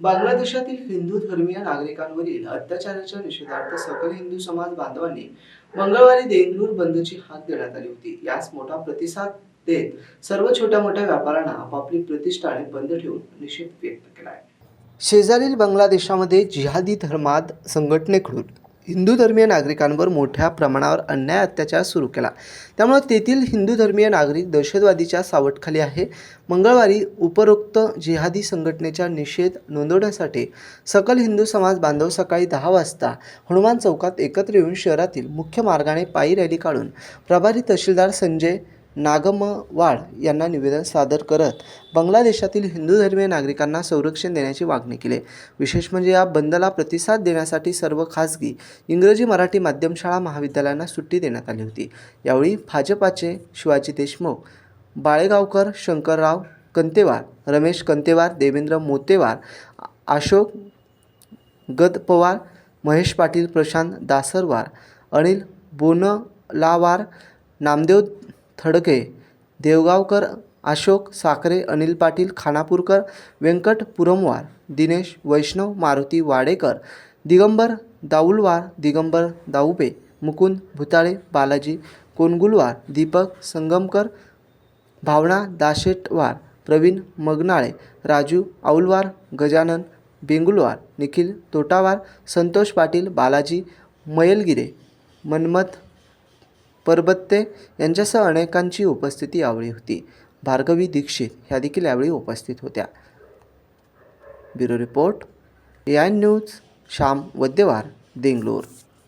बांगलादेशातील हिंदू धर्मीय नागरिकांवरील अत्याचाराच्या निषेधार्थ सकल हिंदू समाज बांधवांनी मंगळवारी देंगलूर बंदची हाक देण्यात आली होती. यास मोठा प्रतिसाद देत सर्व छोट्या मोठ्या व्यापाऱ्यांना आपापली प्रतिष्ठाने बंद ठेवून निषेध व्यक्त केला आहे शेजारील बांगलादेशामध्ये जिहादी धर्मात संघटनेकडून हिंदू धर्मीय नागरिकांवर मोठ्या प्रमाणावर अन्याय अत्याचार सुरू केला. त्यामुळे तेथील हिंदू धर्मीय नागरिक दहशतवादीच्या सावटखाली आहे. मंगळवारी उपरोक्त जिहादी संघटनेचा निषेध नोंदवण्यासाठी सकल हिंदू समाज बांधव सकाळी दहा वाजता हनुमान चौकात एकत्र येऊन शहरातील मुख्य मार्गाने पायी रॅली काढून प्रभारी तहसीलदार संजय नागमवाड यांना निवेदन सादर करत बांगलादेशातील हिंदू धर्मीय नागरिकांना संरक्षण देण्याची मागणी केली. विशेष म्हणजे या बंदला प्रतिसाद देण्यासाठी सर्व खासगी इंग्रजी मराठी माध्यम शाळा महाविद्यालयांना सुट्टी देण्यात आली होती. यावेळी भाजपाचे शिवाजी देशमुख बाळेगावकर शंकरराव कंतेवार रमेश कंतेवार देवेंद्र मोतेवार अशोक गद पवार महेश पाटील प्रशांत दासरवार अनिल बोनलावार नामदेव थडके देवगावकर अशोक साखरे अनिल पाटील खानापूरकर व्यंकट पुरमवार दिनेश वैष्णव मारुती वाडेकर दिगंबर दाऊलवार दिगंबर दाऊपे मुकुंद भुताळे बालाजी कोनगुलवार दीपक संगमकर भावना दाशेटवार प्रवीण मगनाळे राजू औलवार गजानन बेंगुलवार निखिल तोटावार संतोष पाटील बालाजी मयलगिरे मन्मथ परबत्ते यांच्यासह अनेकांची उपस्थिती यावेळी होती. भार्गवी दीक्षित ह्या देखील यावेळी उपस्थित होत्या. Bureau report A I news Shyam Vadyawar Deglur.